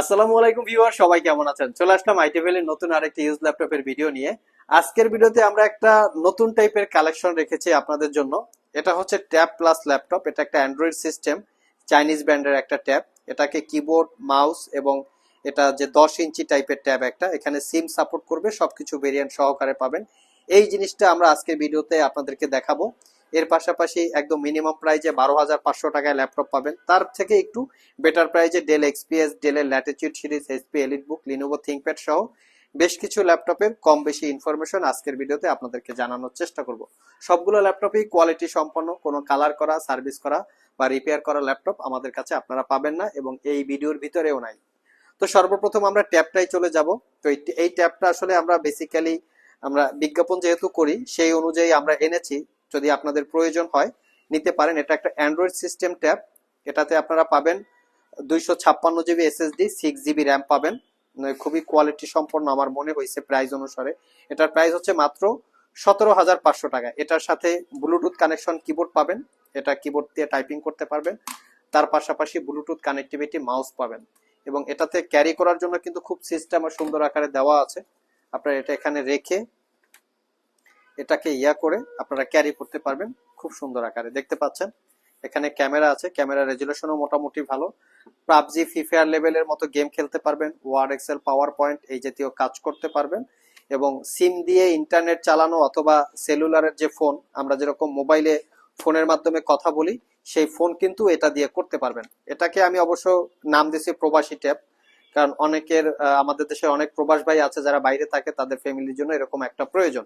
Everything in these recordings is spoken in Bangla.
আসসালামু আলাইকুম ভিউয়ার, সবাই কেমন আছেন? চলে আসলাম আইটিভেলের নতুন আরেকটি ইউজ ল্যাপটপের ভিডিও নিয়ে। আজকের ভিডিওতে আমরা একটা নতুন টাইপের কালেকশন রেখেছি আপনাদের জন্য। এটা হচ্ছে ট্যাব প্লাস ল্যাপটপ, এটা একটা অ্যান্ড্রয়েড সিস্টেম চাইনিজ ব্র্যান্ডের একটা ট্যাব এটাকে কিবোর্ড মাউস এবং এটা যে দশ ইঞ্চি টাইপের ট্যাব একটা, এখানে সিম সাপোর্ট করবে, সবকিছু ভেরিয়েন্ট সহকারে পাবেন। এই জিনিসটা আমরা আজকের ভিডিওতে আপনাদেরকে দেখাবো। এর পাশাপাশি একদম মিনিমাম প্রাইজে বারো হাজার পাঁচশো টাকায় ল্যাপটপ পাবেন। তার থেকে একটু বেটার প্রাইজে ডেল এক্সপিএস ডেলের Latitude series HP EliteBook Lenovo ThinkPad সহ বেশ কিছু ল্যাপটপের কম বেশি ইনফরমেশন আজকের ভিডিওতে আপনাদেরকে জানানোর চেষ্টা করব। সবগুলো ল্যাপটপই কোয়ালিটি সম্পন্ন, কোনো কালার করা সার্ভিস করা বা রিপেয়ার করা ল্যাপটপ আমাদের কাছে আপনারা পাবেন না এবং এই ভিডিওর ভিতরেও নাই। তো সর্বপ্রথম আমরা ট্যাবটাই চলে যাব। তো এই- এই ট্যাবটা আসলে আমরা বেসিক্যালি আমরা বিজ্ঞাপন যেহেতু করি, সেই অনুযায়ী আমরা এনেছি। যদি আপনাদের প্রয়োজন হয়, নিতে পারেন। এটা একটা অ্যান্ড্রয়েড সিস্টেম ট্যাব এটাতে আপনারা পাবেন দুইশো ছাপ্পান্ন GB SSD six GB RAM পাবেন। মানে খুবই কোয়ালিটি সম্পন্ন আমার মনে হয়েছে প্রাইস অনুসারে। এটার প্রাইস হচ্ছে মাত্র সতেরো হাজার পাঁচশো টাকা। এটার সাথে ব্লুটুথ কানেকশন কিবোর্ড পাবেন। এটা কিবোর্ড দিয়ে টাইপিং করতে পারবেন। তার পাশাপাশি ব্লুটুথ কানেক্টিভিটি মাউস পাবেন। এবং এটাতে ক্যারি করার জন্য কিন্তু খুব সিস্টেম সুন্দর আকারে দেওয়া আছে। আপনারা এটা এখানে রেখে এটাকে ইয়া করে আপনারা ক্যারি করতে পারবেন। খুব সুন্দর আকারে। দেখতে পাচ্ছেন? এখানে ক্যামেরা আছে। ক্যামেরা রেজুলেশনও মোটামুটি ভালো। পাবজি ফ্রি ফায়ার লেভেলের মতো গেম খেলতে পারবেন। ওয়ার্ড এক্সেল পাওয়ার পয়েন্ট এই জাতীয় কাজ করতে পারবেন। এবং সিম দিয়ে ইন্টারনেট চালানো অথবা সেলুলারের যে ফোন আমরা যেরকম মোবাইলে ফোনের মাধ্যমে কথা বলি, সেই ফোন কিন্তু এটা দিয়ে করতে পারবেন। এটাকে আমি অবশ্য নাম দিয়েছি প্রবাসী ট্যাব। কারণ অনেকের আমাদের দেশে অনেক প্রবাস ভাই আছে যারা বাইরে থাকে, তাদের ফ্যামিলির জন্য এরকম একটা প্রয়োজন।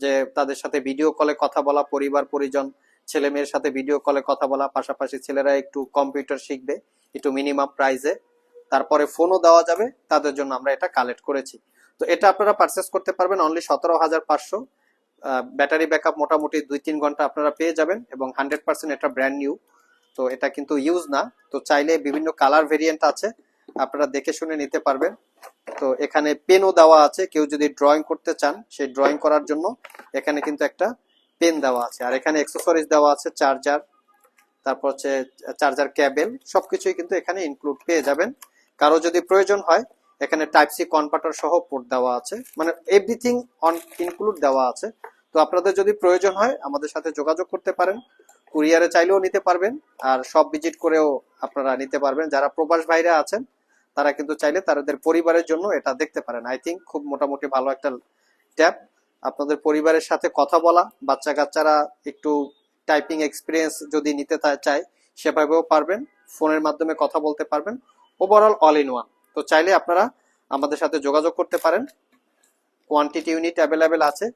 যে তাদের সাথে ভিডিও কলে কথা বলা, পরিবার, পরিজন, ছেলে মেয়ের সাথে ভিডিও কলে কথা বলা, পাশাপাশি ছেলেরা একটু কম্পিউটার শিখবে, একটু মিনিমাম প্রাইসে তারপরে ফোনও দেওয়া যাবে, তাদের জন্য আমরা এটা কালেক্ট করেছি। তো এটা আপনারা পারচেস করতে পারবেন অনলি সতেরো হাজার পাঁচশো। ব্যাটারি ব্যাকআপ মোটামুটি দুই তিন ঘণ্টা আপনারা পেয়ে যাবেন এবং হান্ড্রেড পার্সেন্ট এটা ব্র্যান্ড নিউ তো এটা কিন্তু ইউজ না। তো চাইলে বিভিন্ন কালার ভেরিয়েন্ট আছে, আপনারা দেখে শুনে নিতে পারবেন। তো এখানে পেনও দেওয়া আছে। কেউ যদি ড্রয়িং করতে চান, সেই ড্রয়িং করার জন্য এখানে কিন্তু একটা পেন দেওয়া আছে। আর এখানে অ্যাক্সেসরিজ দেওয়া আছে চার্জার তারপর হচ্ছে চার্জার ক্যাবেল সবকিছুই কিন্তু এখানে ইনক্লুড পেয়ে যাবেন। কারও যদি প্রয়োজন হয়, এখানে টাইপ সি কনভার্টার সহ পোর্ট দেওয়া আছে। মানে এভরিথিং অন ইনক্লুড দেওয়া আছে। তো আপনাদের যদি প্রয়োজন হয়, আমাদের সাথে যোগাযোগ করতে পারেন। কুরিয়ারে চাইলেও নিতে পারবেন। আর সব ভিজিট করেও আপনারা নিতে পারবেন। যারা প্রবাস ভাইরা আছেন তারা কিন্তু চাইলে তাদের পরিবারের জন্য এটা দেখতে পারেন। আই থিঙ্ক খুব মোটামুটি ভালো একটা ট্যাব। আপনাদের পরিবারের সাথে কথা বলা বাচ্চা কাচ্চারা একটু টাইপিং এক্সপিরিয়েন্স যদি নিতে চায়, সেভাবেও পারবেন, ফোনের মাধ্যমে কথা বলতে পারবেন। ওভারঅল অল ইন ওয়ান তো চাইলে আপনারা আমাদের সাথে যোগাযোগ করতে পারেন। কোয়ান্টিটি ইউনিট অ্যাভেলেবেল আছে।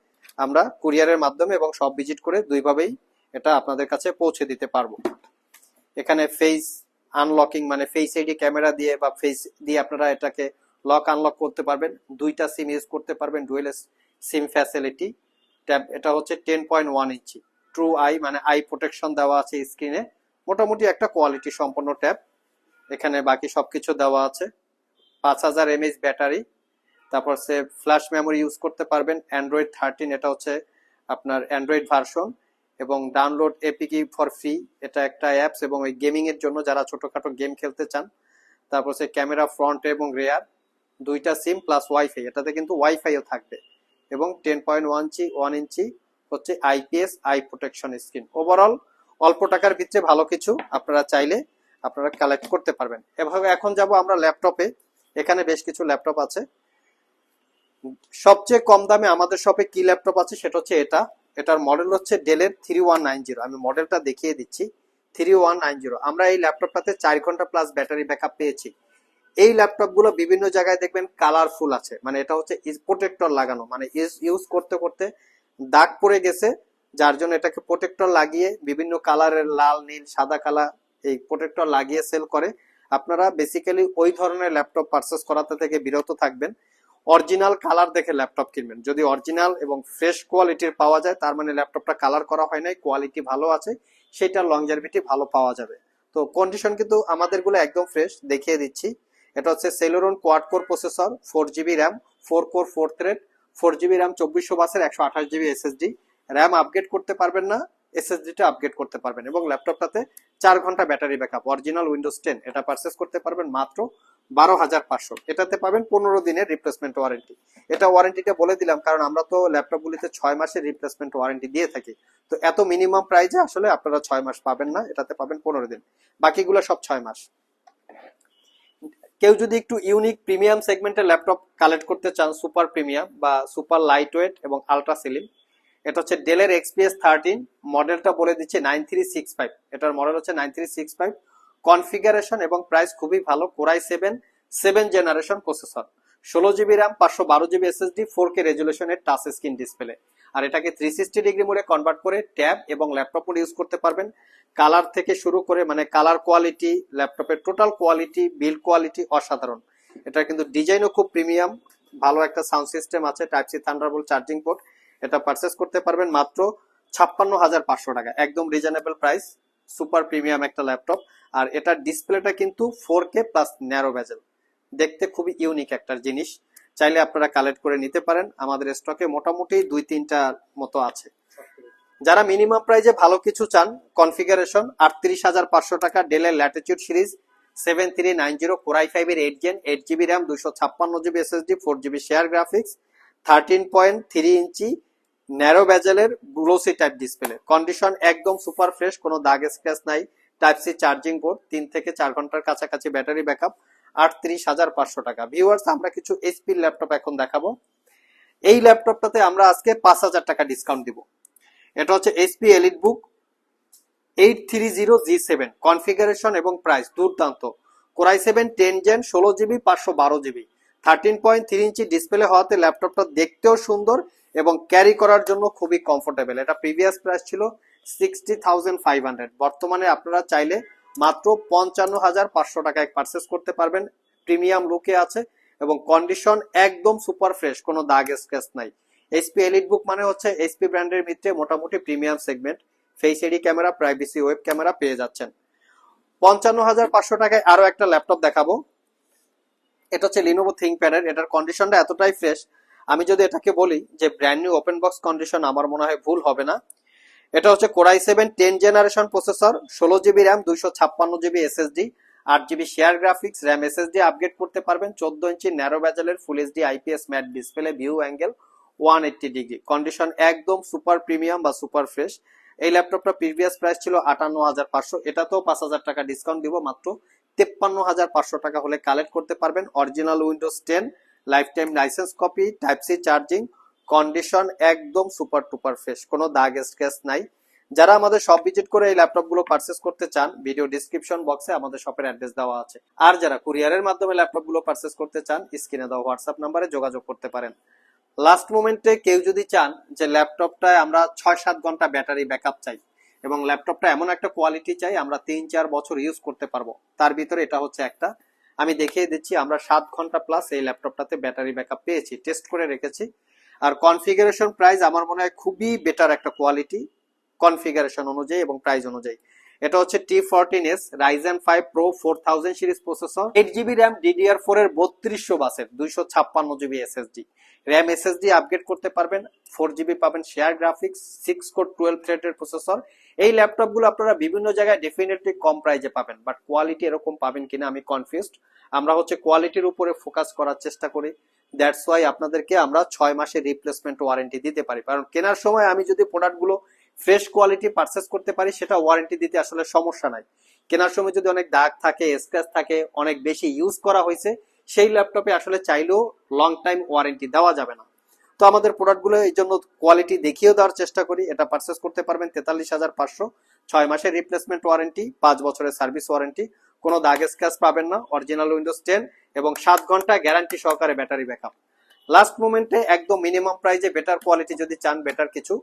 আমরা কুরিয়ারের মাধ্যমে এবং সব ভিজিট করে দুইভাবেই এটা আপনাদের কাছে পৌঁছে দিতে পারব। এখানে ফেস আনলকিং মানে ফেস আইডি ক্যামেরা দিয়ে বা ফেস দিয়ে আপনারা এটাকে লক আনলক করতে পারবেন। দুইটা সিম ইউজ করতে পারবেন ডুয়েল সিম ফ্যাসিলিটি ট্যাব এটা হচ্ছে ten point one inch true eye মানে আই প্রোটেকশন দেওয়া আছে স্ক্রিনে মোটামুটি একটা কোয়ালিটি সম্পন্ন ট্যাব এখানে বাকি সব কিছু দেওয়া আছে। পাঁচ হাজার এমএইচ ব্যাটারি তারপর সে ফ্ল্যাশ মেমোরি ইউজ করতে পারবেন। অ্যান্ড্রয়েড থার্টিন এটা হচ্ছে আপনার অ্যান্ড্রয়েড ভার্সন এবং ডাউনলোড এপিকি ফর ফ্রি এটা একটা অ্যাপস এবং ওই গেমিং এর জন্য যারা ছোটখাটো গেম খেলতে চান, তারপর সে ক্যামেরা ফ্রন্ট এবং রেয়ার দুইটা সিম প্লাস ওয়াইফাই এটাতে কিন্তু ওয়াইফাইও থাকবে এবং ten point one inch one inch হচ্ছে IPS eye protection screen overall অল্প টাকার ভিতরে ভালো কিছু আপনারা চাইলে আপনারা কালেক্ট করতে পারবেন। এভাবে এখন যাব আমরা ল্যাপটপে এখানে বেশ কিছু ল্যাপটপ আছে। সবচেয়ে কম দামে আমাদের শপে কি ল্যাপটপ আছে সেটা হচ্ছে এটা। এটার মডেল হচ্ছে ডেলের থ্রি ওয়ান নাইন জিরো আমি মডেলটা দেখিয়ে দিচ্ছি। থ্রি ওয়ান নাইন জিরো আমরা এই ল্যাপটপটাতে চার ঘণ্টা প্লাস ব্যাটারি ব্যাকআপ পেয়েছি। এই ল্যাপটপগুলো বিভিন্ন জায়গায় দেখবেন কালারফুল আছে। মানে এটা হচ্ছে প্রোটেক্টর লাগানো। মানে ইউজ করতে করতে দাগ পড়ে গেছে। যার জন্য এটাকে প্রোটেক্টর লাগিয়ে বিভিন্ন কালারের লাল, নীল, সাদা কালার এই প্রোটেক্টর লাগিয়ে সেল করে। আপনারা বেসিক্যালি ওই ধরনের ল্যাপটপ পারচেস করাতে থেকে বিরত থাকবেন। অরিজিনাল কালার দেখে ল্যাপটপ কিনবেন। যদি অরিজিনাল এবং ফ্রেশ কোয়ালিটির পাওয়া যায়, তার মানে ল্যাপটপটা কালার করা হয় নাই কোয়ালিটি ভালো আছে, সেটার লংজারভিটি ভালো পাওয়া যাবে। তো কন্ডিশন কিন্তু আমাদেরগুলো একদম ফ্রেশ দেখিয়ে দিচ্ছি। এটা হচ্ছে Celeron quad core processor four GB RAM four core four thread four GB RAM চব্বিশশো বাসের একশো আঠাশ জিবি এসএসডি র্যাম আপগ্রেড করতে পারবেন না এসএসডিটা আপগ্রেড করতে পারবেন এবং ল্যাপটপটাতে চার ঘণ্টা battery backup original Windows ten এটা পারচেস করতে পারবেন মাত্র বারো হাজার পাঁচশো। এটাতে পাবেন পনেরো দিনের রিপ্লেসমেন্ট ওয়ারেন্টি এটা ওয়ারেন্টিটা বলে দিলাম, কারণ আমরা তো ল্যাপটপ গুলিতে ছয় মাসের রিপ্লেসমেন্ট ওয়ারেন্টি দিয়ে থাকি। তো এত মিনিমাম প্রাইজে আসলে আপনারা ছয় মাস পাবেন না, এটাতে পাবেন পনেরো দিন। বাকিগুলো সব ছয় মাস। কেউ যদি একটু ইউনিক প্রিমিয়াম সেগমেন্টের ল্যাপটপ কালেক্ট করতে চান সুপার প্রিমিয়াম বা সুপার লাইট ওয়েট এবং আলট্রা সিলিম এটা হচ্ছে ডেলের এক্সপিএস থার্টিন মডেলটা বলে দিচ্ছে নাইন থ্রি সিক্স ফাইভ এটার মডেল হচ্ছে nine three six five configuration এবং প্রাইস খুবই ভালো, core i seven seven generation processor ষোলো জিবি র্যাম পাঁচশো বারো জিবি এসএসডি ফোর কে রেজুলেশনের টাচ স্ক্রিন ডিসপ্লে আর এটাকে থ্রি সিক্সটি ডিগ্রি মোডে কনভার্ট করে ট্যাব এবং ল্যাপটপ মোড ইউজ করতে পারবেন। কালার থেকে শুরু করে মানে কালার কোয়ালিটি ল্যাপটপের টোটাল কোয়ালিটি বিল্ড কোয়ালিটি অসাধারণ। এটা কিন্তু ডিজাইনও খুব প্রিমিয়াম ভালো একটা সাউন্ড সিস্টেম আছে type C Thunderbolt charging port এটা পারচেস করতে পারবেন মাত্র ছাপ্পান্ন হাজার পাঁচশো টাকা। একদম রিজনেবল প্রাইস সুপার প্রিমিয়াম একটা ল্যাপটপ আর এটার ডিসপ্লেটা কিন্তু four K plus narrow bezel দেখতে খুবই ইউনিক একটা জিনিস। চাইলে আপনারা কালেক্ট করে নিতে পারেন। আমাদের স্টকে মোটামুটি দুই, তিনটা মতো আছে। যারা মিনিমাম প্রাইজে ভালো কিছু চান কনফিগারেশন আটত্রিশ হাজার পাঁচশো টাকা ডেলের Latitude series seven three nine zero core i ফাইভের eight gen eight GB RAM দুশো ছাপ্পান্ন GB SSD four GB share graphics thirteen point three inch narrow ব্যাজেলের glossy type display condition একদম সুপার ফ্রেশ কোনো দাগ স্ক্র্যাচ নাই। টাইপ সি চার্জিং বোর্ড তিন থেকে চার ঘণ্টার কাছাকাছি ব্যাটারি ব্যাকআপ আটত্রিশ হাজার পাঁচশো টাকা। ভিউয়ার্স আমরা কিছু এইচপির ল্যাপটপ এখন দেখাবো। এই ল্যাপটপটাতে আমরা আজকে পাঁচ হাজার টাকা ডিসকাউন্ট দিব। এটা হচ্ছে HP EliteBook eight three zero G seven configuration এবং প্রাইস দুর্দান্ত। Core i seven ten gen ষোলো জিবি পাঁচশো বারো GB thirteen point three inch display হওয়াতে ল্যাপটপটা দেখতেও সুন্দর এবং ক্যারি করার জন্য খুবই কমফোর্টেবল এটা প্রিভিয়াস প্রাইস ছিল সিক্সটি থাউজেন্ড ফাইভ হান্ড্রেড বর্তমানে আপনারা চাইলে মাত্র পঞ্চান্ন হাজার পাঁচশো টাকায় পারচেস করতে পারবেন। প্রিমিয়াম লুকে আছে এবং কন্ডিশন একদম সুপার ফ্রেশ কোনো দাগ স্ক্র্যাচ নাই। এইচপি এলিট বুক মানে হচ্ছে এইচপি ব্র্যান্ডের ভিতরে মোটামুটি প্রিমিয়াম সেগমেন্ট ফেস এডি ক্যামেরা প্রাইভেসি ওয়েব ক্যামেরা পেয়ে যাচ্ছেন। পঞ্চান্ন হাজার পাঁচশো টাকায় আরও একটা ল্যাপটপ দেখাবো। এটা হচ্ছে লিনোভো থিঙ্কপ্যাডের এটার কন্ডিশনটা এতটাই ফ্রেশ আমি যদি এটাকে বলি যে brand new open box condition আমার মনে হয় ভুল হবে না। এটা হচ্ছে core i seven ten generation processor, ষোলো জিবি র্যাম, দুইশো ছাপ্পান্ন জিবি এসএসডি, আট GB share graphics, RAM SSD upgrade করতে পারবেন, চোদ্দ ইঞ্চি narrow ব্যাজেলের full HD IPS matte display, view angle one eighty degree. Condition একদম সুপার প্রিমিয়াম বা সুপার ফ্রেশ। এই ল্যাপটপটা প্রিভিয়াস প্রাইস ছিল আটান্ন হাজার পাঁচশো। এটাতেও পাঁচ হাজার টাকা ডিসকাউন্ট দিব, মাত্র তেপ্পান্ন হাজার পাঁচশো টাকা হলে কালেক্ট করতে পারবেন। Original Windows ten life time license copy type C charging condition একদম সুপার টুপার ফ্রেশ কোনো দাগ স্ক্র্যাচ নাই। যারা আমাদের শপ ভিজিট করে এই ল্যাপটপগুলো পারচেস করতে চান ভিডিও ডিসক্রিপশন বক্সে আমাদের শপের অ্যাড্রেস দেওয়া আছে। আর যারা কুরিয়ারের মাধ্যমে ল্যাপটপগুলো পারচেস করতে চান স্ক্রিনে দেওয়া হোয়াটসঅ্যাপ নাম্বারে যোগাযোগ করতে পারেন। লাস্ট মোমেন্টে কেউ যদি চান যে ল্যাপটপটায় আমরা ছয় সাত ঘণ্টা ব্যাটারি ব্যাকআপ চাই এবং ল্যাপটপটা এমন একটা কোয়ালিটি চাই, আমরা তিন চার বছর ইউজ করতে পারব। তার ভিতরে এটা হচ্ছে একটা। আমি দেখিয়ে দিচ্ছি, আমরা সাত ঘণ্টা প্লাস এই ল্যাপটপটাতে ব্যাটারি ব্যাকআপ পেয়েছি টেস্ট করে রেখেছি। আর কনফিগারেশন প্রাইস আমার মনে হয় খুবই বেটার একটা কোয়ালিটি কনফিগারেশন অনুযায়ী এবং প্রাইস অনুযায়ী। এটা হচ্ছে T fourteen S Ryzen five pro four thousand series processor eight GB RAM DDR four এর বত্রিশশো বাসের দুইশো ছাপ্পান্ন GB SSD RAM SSD upgrade করতে পারবেন ফোর জিবি পাবেন share graphics six core twelve থ্রেডের প্রসেসর এই ল্যাপটপগুলো আপনারা বিভিন্ন জায়গায় ডেফিনেটলি কম প্রাইজে পাবেন বাট কোয়ালিটি এরকম পাবেন কিনা আমি কনফিউজড আমরা হচ্ছে কোয়ালিটির উপরে ফোকাস করার চেষ্টা করি। দ্যাটস ওয়াই আপনাদেরকে আমরা ছয় মাসের রিপ্লেসমেন্ট ওয়ারেন্টি দিতে পারি। কারণ কেনার সময় আমি যদি প্রোডাক্টগুলো ফ্রেশ কোয়ালিটি পারচেস করতে পারি, সেটা ওয়ারেন্টি দিতে আসলে সমস্যা নাই। কেনার সময় যদি অনেক দাগ থাকে স্ক্র্যাচ থাকে, অনেক বেশি ইউজ করা হয়েছে, সেই ল্যাপটপে আসলে চাইলেও লং টাইম ওয়ারেন্টি দেওয়া যাবে না। তো আমাদের প্রোডাক্টগুলো এই জন্য কোয়ালিটি দেখিয়েও দেওয়ার চেষ্টা করি। এটা পারচেস করতে পারবেন তেতাল্লিশ হাজার পাঁচশো। ছয় মাসের রিপ্লেসমেন্ট ওয়ারেন্টি পাঁচ বছরের সার্ভিস ওয়ারেন্টি কোনো দাগ স্ক্র্যাচ পাবেন না। অরিজিনাল উইন্ডোজ টেন এবং সাত ঘণ্টা গ্যারান্টি সহকারে ব্যাটারি ব্যাকআপ লাস্ট মোমেন্টে একদম মিনিমাম প্রাইজে বেটার কোয়ালিটি যদি চান বেটার কিছু।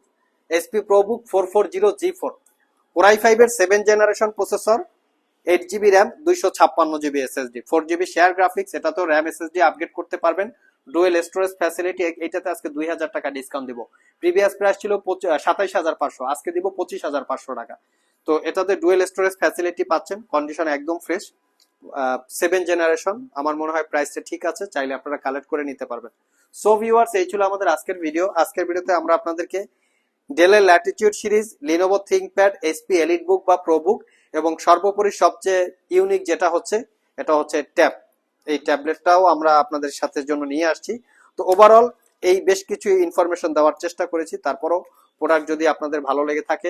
HP ProBook four four zero four four core i seven generation processor eight GB RAM দুইশো ছাপ্পান্ন GB SSD four GB share graphics এটা তো র্যাম এসএসডি আপগ্রেড করতে পারবেন। ডুয়েল স্টোরেজ ফ্যাসিলিটি এইটাতে আজকে দুই হাজার টাকা ডিসকাউন্ট দিব। প্রিভিয়াস প্রাইস ছিল সাতাইশ হাজার পাঁচশো। আজকে দিব পঁচিশ হাজার পাঁচশো টাকা। তো এটাতে ডুয়েল স্টোরেজ ফ্যাসিলিটি পাচ্ছেন কন্ডিশন একদম ফ্রেশ সেভেন জেনারেশন আমার মনে হয় প্রাইসটা ঠিক আছে, চাইলে আপনারা কালেক্ট করে নিতে পারবেন। সো ভিউয়ার্স এই ছিল আমাদের আজকের ভিডিও আজকের ভিডিওতে আমরা আপনাদেরকে ডেলের Latitude series Lenovo ThinkPad HP EliteBook বা প্রো বুক এবং সর্বোপরি সবচেয়ে ইউনিক যেটা হচ্ছে, এটা হচ্ছে ট্যাব এই ট্যাবলেটটাও আমরা আপনাদের সাথে জন্য নিয়ে আসছি। তো ওভারঅল এই বেশ কিছু ইনফরমেশন দেওয়ার চেষ্টা করেছি। তারপরও প্রোডাক্ট যদি আপনাদের ভালো লেগে থাকে